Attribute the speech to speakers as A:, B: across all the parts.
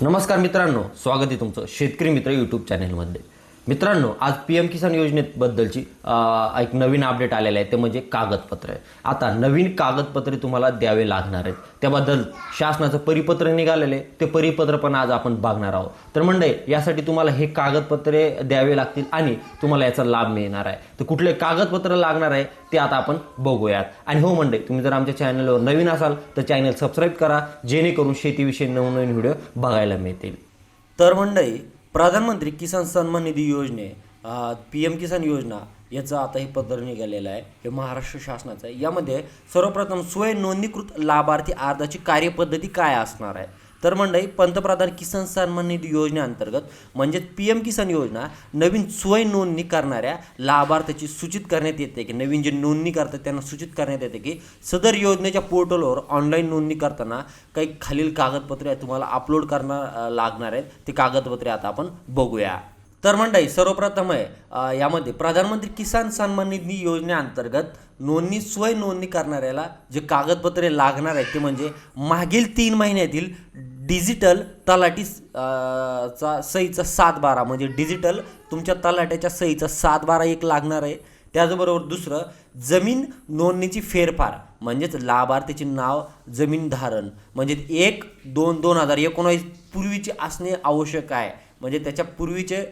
A: नमस्कार मित्रांनो स्वागत आहे तुमचं शेतकरी मित्र यूट्यूब चॅनेलमध्ये मित्रांनो आज पी एम किसान योजनेबद्दलची एक नवीन अपडेट आलेलं आहे ते म्हणजे कागदपत्र आहे. आता नवीन कागदपत्रे तुम्हाला द्यावे लागणार आहेत. त्याबद्दल शासनाचं परिपत्र निघालेलं आहे. ते परिपत्र पण आज आपण बघणार आहोत. तर मंडळी यासाठी तुम्हाला हे कागदपत्रे द्यावे लागतील आणि तुम्हाला याचा लाभ मिळणार आहे. तर कुठले कागदपत्र लागणार आहे ते आता आपण बघूयात. आणि हो मंडळी तुम्ही जर आमच्या चॅनलवर नवीन असाल तर चॅनल सबस्क्राईब करा जेणेकरून शेतीविषयी नवनवीन व्हिडिओ बघायला मिळतील. तर मंडळी प्रधानमंत्री किसान सन्मान निधी योजने पी एम किसान योजना याचं आता हे पत्र निघालेलं आहे. हे महाराष्ट्र शासनाचं आहे. यामध्ये सर्वप्रथम स्वयं नोंदणीकृत लाभार्थी अर्जाची कार्यपद्धती काय असणार आहे? तर मंडळी पंतप्रधान किसान सन्मान निधी योजनेअंतर्गत म्हणजेच पी एम किसान योजना नवीन स्वयं नोंदणी करणाऱ्या लाभार्थ्याची सूचित करण्यात येते की नवीन जे नोंदणी करतात त्यांना सूचित करण्यात येते की सदर योजनेच्या पोर्टलवर ऑनलाईन नोंदणी करताना काही खालील कागदपत्रे तुम्हाला अपलोड करणार लागणार आहेत ते कागदपत्रे आता आपण बघूया. तर मंडळी सर्वप्रथम आहे यामध्ये प्रधानमंत्री किसान सन्मान निधी योजनेअंतर्गत नोंदणी स्वयं नोंदणी करणाऱ्याला जे कागदपत्रे लागणार आहेत ते म्हणजे मागील तीन महिन्यातील डिजिटल तलाठी चा सहीचा सात बारा म्हणजे डिजिटल तुमच्या तलाट्याच्या सहीचा सात बारा एक लागणार आहे. त्याचबरोबर दुसरं जमीन नोंदणीची फेरफार म्हणजेच लाभार्थीचे नाव जमीन धारण. म्हणजे एक दोन दोन हजार एकोणावीस पूर्वीचे असणे आवश्यक आहे. म्हणजे त्याच्या पूर्वीचे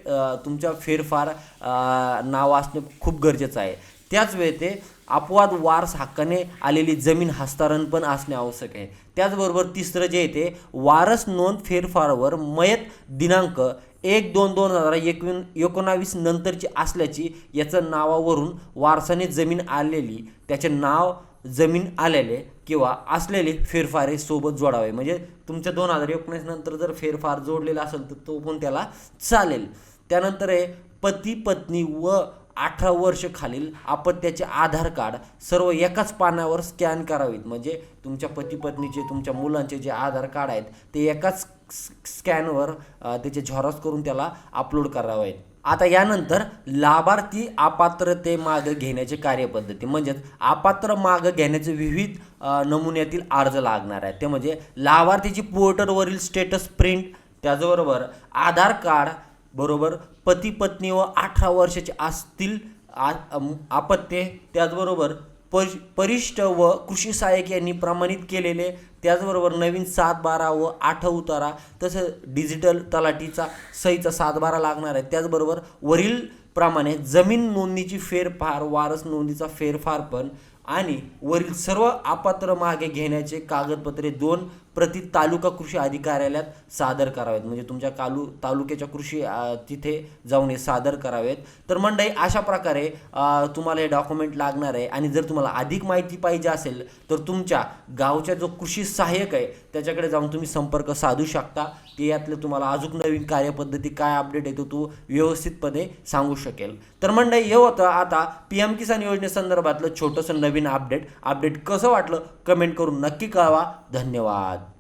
A: तुमच्या फेरफार नाव असणे खूप गरजेचं आहे. त्याच वेळी ते अपवाद वारस हक्काने आलेली जमीन हस्तांतरण पण असणे आवश्यक आहे. त्याचबरोबर तिसरं जे आहे ते वारस नोंद फेरफारवर मयत दिनांक एक दोन दोन हजार एकवीन एकोणावीस नंतरची असल्याची याचं नावावरून वारसाने जमीन आलेली त्याचे नाव जमीन आलेले किंवा असलेले फेरफारे सोबत जोडावे. म्हणजे तुमच्या दोन हजार एकोणीस नंतर जर फेरफार जोडलेला असेल तर तो पण त्याला चालेल. त्यानंतर आहे पती पत्नी व अठरा वर्ष खालील अपत्याचे आधार कार्ड सर्व एकाच पानावर स्कॅन करावेत. म्हणजे तुमच्या पती पत्नीचे तुमच्या मुलांचे जे आधार कार्ड आहेत ते एकाच स्कॅनवर त्याचे झॉरस करून त्याला अपलोड करावे आहेत आता यानंतर लाभार्थी अपात्रते मागं घेण्याची कार्यपद्धती म्हणजेच अपात्र मागं घेण्याचे विविध नमुन्यातील अर्ज लागणार आहेत. ते म्हणजे लाभार्थीची पोर्टलवरील स्टेटस प्रिंट त्याचबरोबर आधार कार्ड बरोबर पती पत्नी व अठरा वर्षाचे असतील आ- त्याचबरोबर पर परिष्ठ व कृषी सहाय्यक यांनी प्रमाणित केलेले त्याचबरोबर नवीन सात बारा व आठ उतारा तसं डिजिटल तलाठीचा सहीचा सात बारा लागणार आहे. त्याचबरोबर वरील प्रमाणे जमीन नोंदणीची फेरफार वारस नोंदीचा फेरफार पण आणि वरील सर्व अपात्र मागे घेण्याचे कागदपत्रे दोन प्रति तालुका कृषी अधिकाऱ्यालयात सादर करावेत. म्हणजे तुमच्या कालू तालुक्याच्या कृषी तिथे जाऊन हे सादर करावेत. तर मंडळी अशा प्रकारे तुम्हाला हे डॉक्युमेंट लागणार आहे आणि जर तुम्हाला अधिक माहिती पाहिजे असेल तर तुमच्या गावच्या जो कृषी सहाय्यक आहे त्याच्याकडे जाऊन तुम्ही संपर्क साधू शकता. ते यातलं तुम्हाला अजून नवीन कार्यपद्धती काय अपडेट येतो तो व्यवस्थितपणे सांगू शकेल. तर मंडळी हे होतं आता पी एम किसान योजनेसंदर्भातलं छोटंसं नवीन अपडेट अपडेट कसं वाटलं? कमेंट करून नक्की कळवा. धन्यवाद.